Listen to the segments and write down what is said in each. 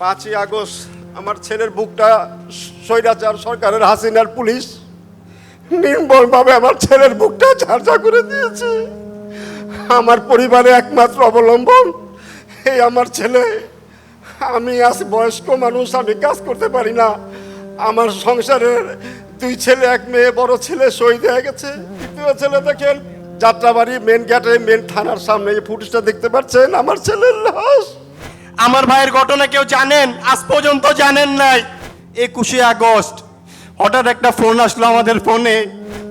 পাঁচই আগস্ট আমার ছেলের বুকটা স্বৈরাচার সরকারের হাসিনার পুলিশ নির্মলভাবে আমার ছেলের বুকটা ঝাড়ঝা করে দিয়েছে। আমার পরিবারে একমাত্র অবলম্বন এই আমার ছেলে। আমি আজ বয়স্ক মানুষ, আমি কাজ করতে পারি না। আমার সংসারের দুই ছেলে, এক মেয়ে, বড় ছেলে শহীদ হয়ে গেছে। তৃতীয় ছেলে দেখেন, যাত্রাবাড়ি মেন গেটে মেন থানার সামনে এই ফুটেজটা দেখতে পাচ্ছেন? আমার ছেলের লাশ। আমার ভাইয়ের ঘটনা কেউ জানেন? আজ পর্যন্ত জানেন নাই। একুশে আগস্ট, হঠাৎ একটা ফোন আসলো আমাদের ফোনে।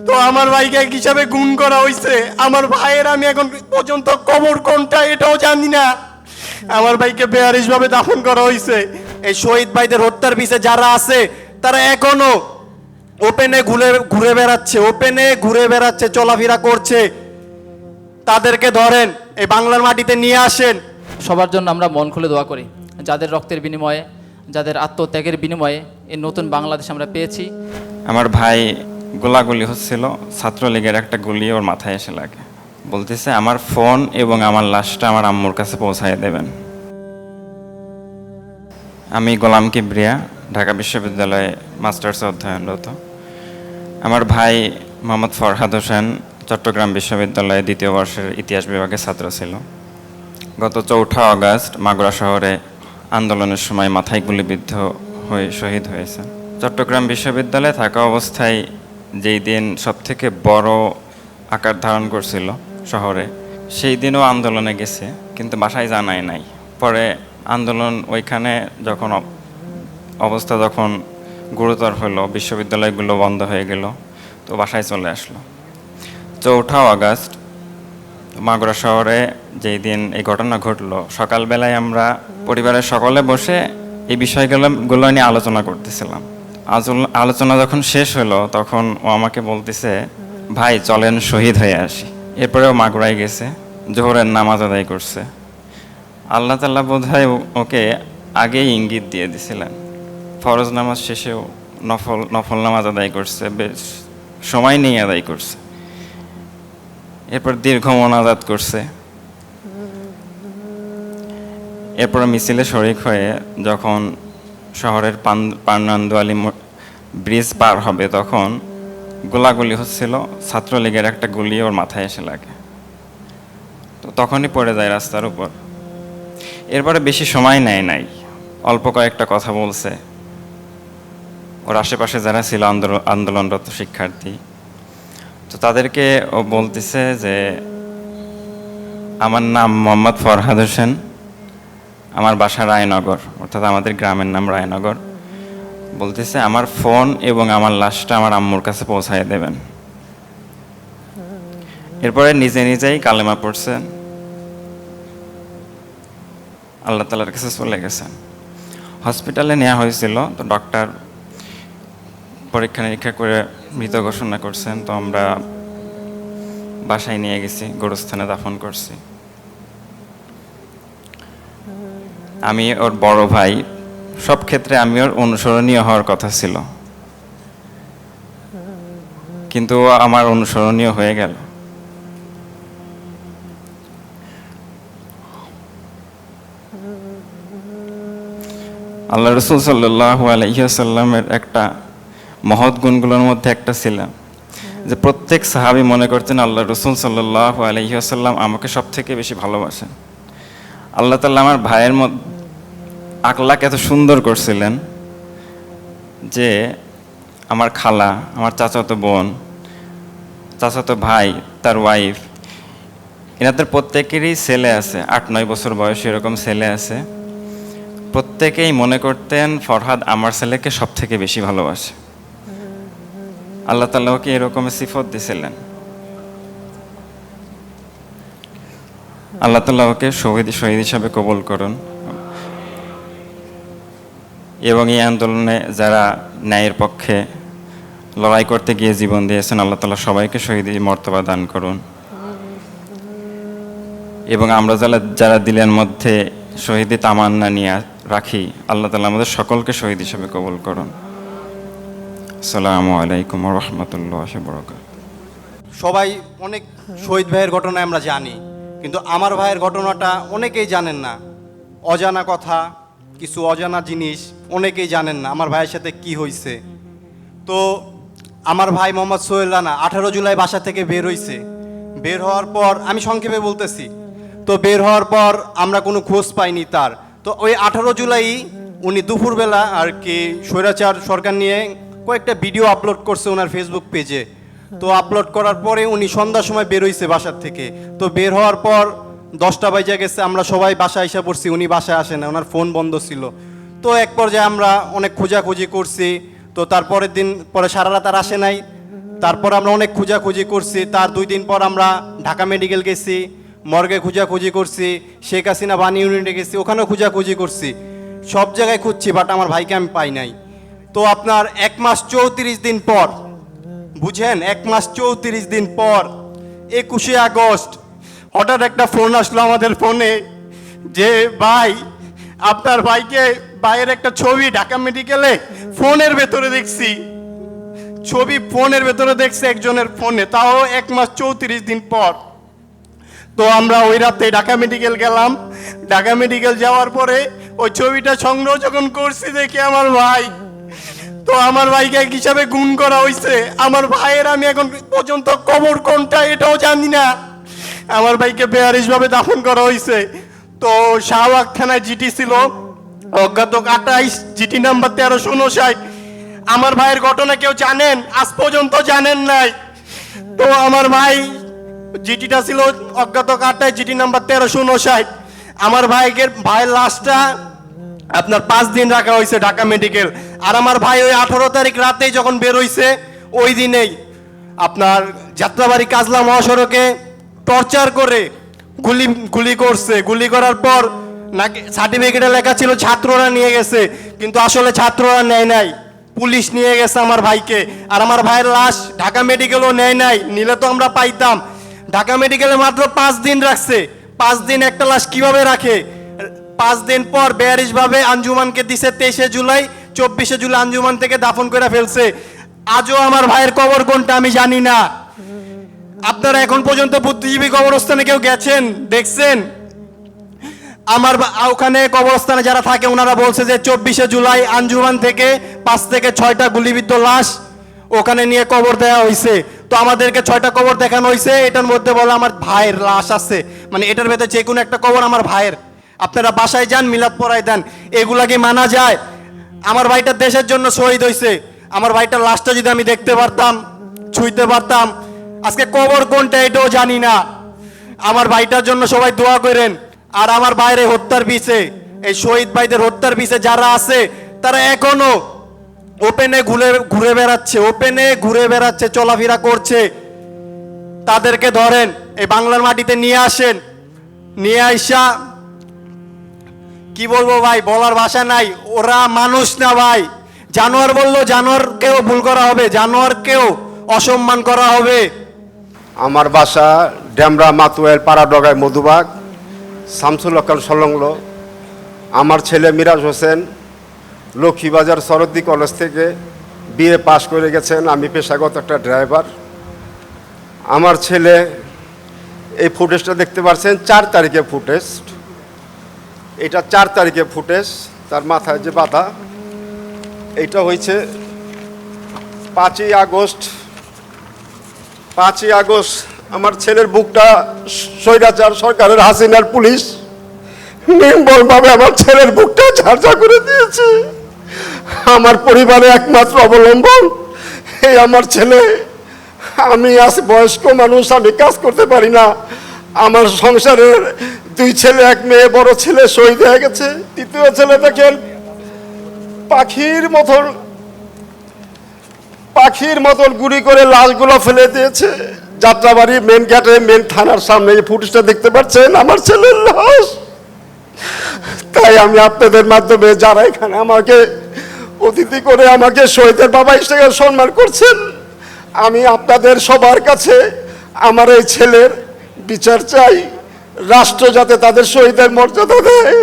তো আমার ভাইকে এক হিসাবে গুণ করা হয়েছে আমার ভাইয়ের আমি এখন পর্যন্ত কবর কোনটা এটাও জানি না। আমার ভাইকে বেয়ারিশ ভাবে দাফন করা হয়েছে এই শহীদ ভাইদের হত্যার পিছে যারা আছে, তারা এখনও ওপেনে ঘুরে ঘুরে বেড়াচ্ছে ওপেনে ঘুরে বেড়াচ্ছে, চলাফেরা করছে। তাদেরকে ধরেন, এই বাংলার মাটিতে নিয়ে আসেন। সবার জন্য আমরা মন খুলে দোয়া করি। যাদের রক্তের বিনিময়ে, যাদের আত্মত্যাগের বিনিময়ে এই নতুন বাংলাদেশ আমরা পেয়েছি। আমার ভাই গোলাগুলি হচ্ছিল ছাত্রলীগের একটা গুলি, ওর মাথায় এসে লাগে। বলতেছে, আমার ফোন এবং আমার লাশটা আমার আম্মুর কাছে পৌঁছায় দেবেন। আমি গোলাম কিবরিয়া, ঢাকা বিশ্ববিদ্যালয়ে মাস্টার্সে অধ্যয়নরত আমার ভাই মোহাম্মদ ফরহাদ হোসেন চট্টগ্রাম বিশ্ববিদ্যালয়ে দ্বিতীয় বর্ষের ইতিহাস বিভাগের ছাত্র ছিল। গত চৌঠা আগস্ট মাগুরা শহরে আন্দোলনের সময় মাথায় গুলিবিদ্ধ হয়ে শহীদ হয়েছে। চট্টগ্রাম বিশ্ববিদ্যালয়ে থাকা অবস্থায় যেই দিন সবথেকে বড় আকার ধারণ করছিল শহরে, সেই দিনও আন্দোলনে গেছে, কিন্তু বাসায় জানাই নাই। পরে আন্দোলন ওইখানে যখন অব- অবস্থা যখন গুরুতর হলো, বিশ্ববিদ্যালয়গুলো বন্ধ হয়ে গেল, তো বাসায় চলে আসলো। চৌঠা আগস্ট মাগুরা শহরে যেই দিন এই ঘটনা ঘটলো, সকালবেলায় আমরা পরিবারের সকলে বসে এই বিষয়গুলো গুলো নিয়ে আলোচনা করতেছিলাম। আলোচনা যখন শেষ হলো, তখন ও আমাকে বলতেছে, ভাই, চলেন শহীদ হয়ে আসি। এরপরেও মাগুরায় গেছে, জোহরের নামাজ আদায় করছে। আল্লাহ তাল্লাহ বোধ হয় ওকে আগেই ইঙ্গিত দিয়ে দিছিলেন। ফরজ নামাজ শেষেও নফল নফল নামাজ আদায় করছে, বেশ সময় নিয়ে আদায় করছে। এরপর দীর্ঘ মোনাজাত করছে। এরপর মিছিলে শরিক হয়ে যখন শহরের পান পান্নান্দুয়ালি ব্রিজ পার হবে তখন গোলাগুলি হচ্ছিল ছাত্রলীগের একটা গুলি ওর মাথায় এসে লাগে। তো তখনই পড়ে যায় রাস্তার উপর। এরপরে বেশি সময় নেয় নাই। অল্প কয়েকটা কথা বলছে। ওর আশেপাশে যারা ছিল আন্দোলন আন্দোলনরত শিক্ষার্থী তো তাদেরকে ও বলতেছে যে, আমার নাম মোহাম্মদ ফরহাদ হোসেন। আমার বাসা রায়নগর, অর্থাৎ আমাদের গ্রামের নাম রায়নগর। বলতেছে, আমার ফোন এবং আমার লাশটা আমার আম্মুর কাছে পৌঁছায় দেবেন। এরপরে নিজে নিজেই কালেমা পড়ছেন। আল্লাহ তালার কাছে চলে গেছেন। হসপিটালে নেওয়া হয়েছিল, তো ডক্টর পরীক্ষা নিরীক্ষা করে মৃত ঘোষণা করছেন, তো আমরা বাসায় নিয়ে গেছি, গোরস্থানে দাফন করছি। আমি ওর বড় ভাই, সব ক্ষেত্রে আমি ওর অনুসরণীয় হওয়ার কথা ছিল। কিন্তু আমার অনুসরণীয় হয়ে গেল। আল্লাহ রসুল সাল্লাহ আলহিহাসাল্লামের একটা মহৎ গুণগুলোর মধ্যে একটা ছিল যে প্রত্যেক সাহাবি মনে করতেন আল্লাহ রসুল সাল্লাহ আলহিহাসাল্লাম আমাকে সব থেকে বেশি ভালোবাসেন। আল্লাহ তাল্লাহ আমার ভাইয়ের মধ্যে আকলাক এত সুন্দর করছিলেন যে আমার খালা আমার চাচাতো বোন চাচাতো ভাই তার ওয়াইফ এনাদের প্রত্যেকেরই ছেলে আছে আট নয় বছর বয়সী এরকম ছেলে আছে। প্রত্যেকেই মনে করতেন ফরহাদ আমার ছেলেকে সব থেকে বেশি ভালোবাসে। আল্লাহ তাল্লাহ ওকে এরকম সিফত দিছিলেন। আল্লাহ তাল্লাহ ওকে শহীদ শহীদ হিসাবে কবুল করুন। এবং এই আন্দোলনে যারা ন্যায়ের পক্ষে লড়াই করতে গিয়ে জীবন দিয়েছেন, আল্লাহ তালা সবাইকে শহীদ মর্তবা দান করুন। এবং আমরা যারা যারা দিলের মধ্যে শহীদি তামান্না নিয়ে রাখি, আল্লাহ তালা আমাদের সকলকে শহীদ হিসেবে কবুল করুন। আসসালামু আলাইকুম রহমতুল্লাহ সবাই অনেক শহীদ ভাইয়ের ঘটনা আমরা জানি, কিন্তু আমার ভাইয়ের ঘটনাটা অনেকেই জানেন না। অজানা কথা, কিছু অজানা জিনিস অনেকেই জানেন না আমার ভাইয়ের সাথে কি হয়েছে তো আমার ভাই মোহাম্মদ সোহেল রানা আঠারো জুলাই বাসা থেকে বের হয়েছে বের হওয়ার পর আমি সংক্ষেপে বলতেছি, তো বের হওয়ার পর আমরা কোনো খোঁজ পাইনি তার। তো ওই আঠারো জুলাই উনি দুপুরবেলা আর কি স্বৈরাচার সরকার নিয়ে কয়েকটা ভিডিও আপলোড করছে ওনার ফেসবুক পেজে তো আপলোড করার পরে উনি সন্ধ্যার সময় বের হয়েছে বাসার থেকে। তো বের হওয়ার পর দশটা বাজে গেছে, আমরা সবাই বাসায় এসে পড়ছি, উনি বাসায় আসে না, ওনার ফোন বন্ধ ছিল। তো এক পর্যায়ে আমরা অনেক খোঁজাখুঁজি করছি, তো তারপরের দিন, পরে সারা রাত আর আসে নাই। তারপর আমরা অনেক খোঁজাখুঁজি করছি, তার দুই দিন পর আমরা ঢাকা মেডিকেল গেছি, মর্গে খোঁজাখুঁজি করছি, শেখ হাসিনা বানি ইউনিটে গেছি, ওখানেও খোঁজাখুঁজি করছি। সব জায়গায় খুঁজছি বাট আমার ভাইকে আমি পাই নাই। তো আপনার এক মাস চৌত্রিশ দিন পর, বুঝেন, এক মাস চৌত্রিশ দিন পর, একুশে আগস্ট, হঠাৎ একটা ফোন আসলো আমাদের ফোনে যে, ভাই, আপনার ভাইকে ভাইয়ের একটা ছবি ঢাকা মেডিকেলে ফোনের ভেতরে দেখছি। ছবি ফোনের ভেতরে দেখছে একজনের ফোনে, তাও এক মাস চৌত্রিশ দিন পর। তো আমরা ওই রাতে ঢাকা মেডিকেল গেলাম। ঢাকা মেডিকেল যাওয়ার পরে ওই ছবিটা সংগ্রহ যখন করছি দেখি আমার ভাই তো আমার ভাইকে এক হিসাবে গুণ করা হয়েছে আমার ভাইয়ের আমি এখন পর্যন্ত কবর কোনটা এটাও জানি না। আমার ভাইকে বেয়ারিশ ভাবে দাফন করা হয়েছে তো শাহবাগ থানায় জিটি ছিল। অজ্ঞাত আটাইশ জিটি নাম্বার তেরোশো উনষাট আমার ভাইয়ের ঘটনা কেউ জানেন? আজ পর্যন্ত জানেন নাই। তো আমার ভাই জিটিটা ছিল অজ্ঞাত কাটায় জিটি নাম্বার তেরোশো উনষাট আমার ভাইকে ভাইয়ের লাশটা আপনার পাঁচ দিন রাখা হয়েছে ঢাকা মেডিকেল। আর আমার ভাই ওই আঠারো তারিখ রাতেই যখন বের হইছে, ওই দিনেই আপনার যাত্রাবাড়ি কাজলা মহাসড়কে টর্চার করে গুলি গুলি করছে। গুলি করার পর নাকি সার্টিফিকেটে লেখা ছিল, ছাত্ররা নিয়ে গেছে। কিন্তু আসলে ছাত্ররা নেয় নাই। পুলিশ নিয়ে গেছে আমার ভাইকে। আর আমার ভাইয়ের লাশ ঢাকা মেডিকেলও নেয় নাই। নিলে তো আমরা পাইতাম। ঢাকা মেডিকেলে মাত্র পাঁচ দিন রাখছে। পাঁচ দিন একটা লাশ কীভাবে রাখে? পাঁচ দিন পর বেয়ারিশ ভাবে আঞ্জুমানকে দিছে তেইশে জুলাই, চব্বিশে জুলাই আঞ্জুমান থেকে দাফন করে ফেলছে। আজও আমার ভাইয়ের কবর কোনটা আমি জানি না। আপনারা এখন পর্যন্ত বুদ্ধিজীবী কবরস্থানে কেউ গেছেন? দেখছেন? আমার ওখানে কবরস্থানে যারা থাকে, ওনারা বলছে যে চব্বিশে জুলাই আঞ্জুমান থেকে পাঁচ থেকে ছয়টা গুলিবিদ্ধ লাশ ওখানে নিয়ে কবর দেওয়া হয়েছে তো আমাদেরকে ছয়টা কবর দেখানো হয়েছে এটার মধ্যে বলে আমার ভাইয়ের লাশ আছে। মানে এটার ভেতরে যে কোনো একটা কবর আমার ভাইয়ের। আপনারা বাসায় যান, মিলাদ পড়াই দেন। এগুলা কি মানা যায়? আমার ভাইটা দেশের জন্য শহীদ হয়েছে আমার ভাইটার লাশটা যদি আমি দেখতে পারতাম, ছুঁইতে পারতাম, আজকে কবর কোনটা এটাও জানি না। আমার ভাইটার জন্য সবাই দোয়া করেন। আর আমার বাইরে হত্যার পিছে, এই শহীদ ভাইদের হত্যার পিছে যারা আছে, তারা এখনও ওপেনে ঘুরে ঘুরে বেড়াচ্ছে ওপেনে ঘুরে বেড়াচ্ছে, চলাফেরা করছে। তাদেরকে ধরেন, এই বাংলার মাটিতে নিয়ে আসেন। নিয়ে আইসা কি বলব ভাই? বলার ভাষা নাই। ওরা মানুষ না ভাই। জানোয়ার বলল জানোয়ারকেও ভুল করা হবে, জানোয়ারকেও অসম্মান করা হবে। আমার বাসা ড্যামরা মাতুয়েল পাড়াডগায় মধুবাগ, শামসুল হকাল সংলগ্ন আমার ছেলে মিরাজ হোসেন লক্ষ্মীবাজার সরদ্দি কলেজ থেকে বিএ পাশ করে গেছেন, আমি পেশাগত একটা ড্রাইভার। আমার ছেলে এই ফুটেজটা দেখতে পাচ্ছেন চার তারিখে ফুটেজ। এটা চার তারিখে ফুটেজ, তার মাথায় যে বাধা। এটা হয়েছে পাঁচই আগস্ট। পাঁচই আগস্ট আমার ছেলের বুকটা স্বৈরাচার সরকারের হাসিনার পুলিশ নির্মলভাবে আমার ছেলের বুকটা ঝাড়ঝা করে দিয়েছে। আমার পরিবারে একমাত্র অবলম্বন এই আমার ছেলে। আমি আজ বয়স্ক মানুষ, আমি কাজ করতে পারি না। আমার সংসারের দুই ছেলে, এক মেয়ে, বড় ছেলে শহীদ হয়ে গেছে। তৃতীয় ছেলে দেখেন, পাখির মতন পাখির মতন গুড়ি করে লাশগুলো ফেলে দিয়েছে। যাত্রাবাড়ি মেন গেটে মেন থানার সামনে ফুটেজটা দেখতে পাচ্ছেন? আমার ছেলের লাশ। তাই আমি আপনাদের মাধ্যমে যারা এখানে আমাকে অতিথি করে আমাকে শহীদের বাবা হিসেবে সম্মান করছেন, আমি আপনাদের সবার কাছে আমার এই ছেলের বিচার চাই। রাষ্ট্র যাতে তাদের শহীদের মর্যাদা দেয়,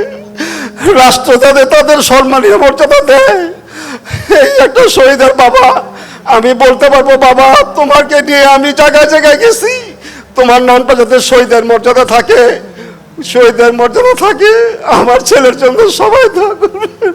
রাষ্ট্র যাতে তাদের সম্মানীয় মর্যাদা দেয়। এই একটা শহীদের বাবা, আমি বলতে পারব, বাবা, তোমাকে নিয়ে আমি জায়গায় জায়গায় গেছি। তোমার নামটা যাতে শহীদের মর্যাদা থাকে, শহীদের মর্যাদা থাকে, আমার ছেলের জন্য সবাই দোয়া করবেন।